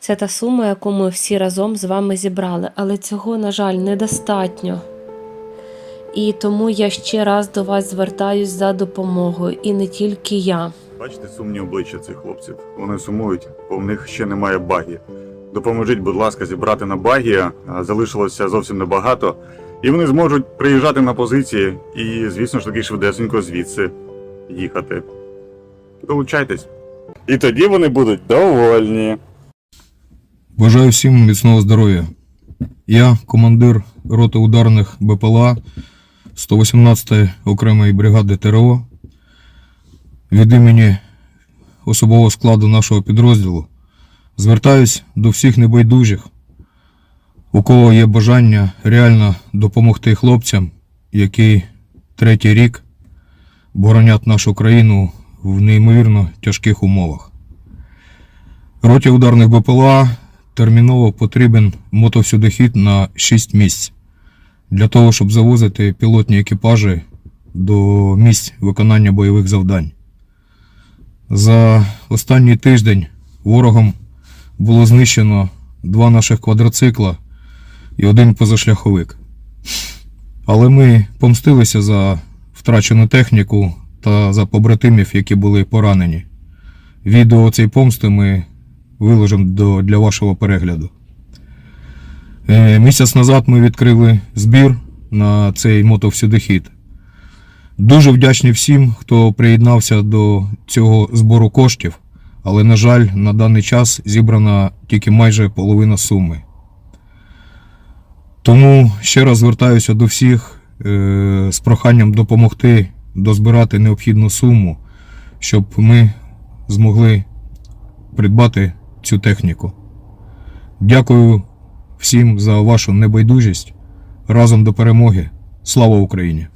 Це та сума, яку ми всі разом з вами зібрали, але цього, на жаль, недостатньо. І тому я ще раз до вас звертаюсь за допомогою, і не тільки я. Бачите сумні обличчя цих хлопців. Вони сумують, бо в них ще немає багі. Допоможіть, будь ласка, зібрати на багі. Залишилося зовсім небагато. І вони зможуть приїжджати на позиції і, звісно ж таки, швидесенько звідси їхати. Долучайтесь. І тоді вони будуть довольні. Бажаю всім міцного здоров'я. Я командир роти ударних БПЛА 118-ї окремої бригади ТРО. Від імені особового складу нашого підрозділу звертаюсь до всіх небайдужих, у кого є бажання реально допомогти хлопцям, які третій рік боронять нашу країну в неймовірно тяжких умовах. Роті ударних БПЛА терміново потрібен мотовсюдохід на 6 місць для того, щоб завозити пілотні екіпажі до місць виконання бойових завдань. За останній тиждень ворогом було знищено два наших квадроцикла і один позашляховик. Але ми помстилися за втрачену техніку та за побратимів, які були поранені. Відео цієї помсти ми виложимо для вашого перегляду. Е, місяць назад ми відкрили збір на цей мотовсюдохід. Дуже вдячні всім, хто приєднався до цього збору коштів, але, на жаль, на даний час зібрана тільки майже половина суми. Тому ще раз звертаюся до всіх е, з проханням допомогти дозбирати необхідну суму, щоб ми змогли придбати цю техніку. Дякую всім за вашу небайдужість. Разом до перемоги. Слава Україні!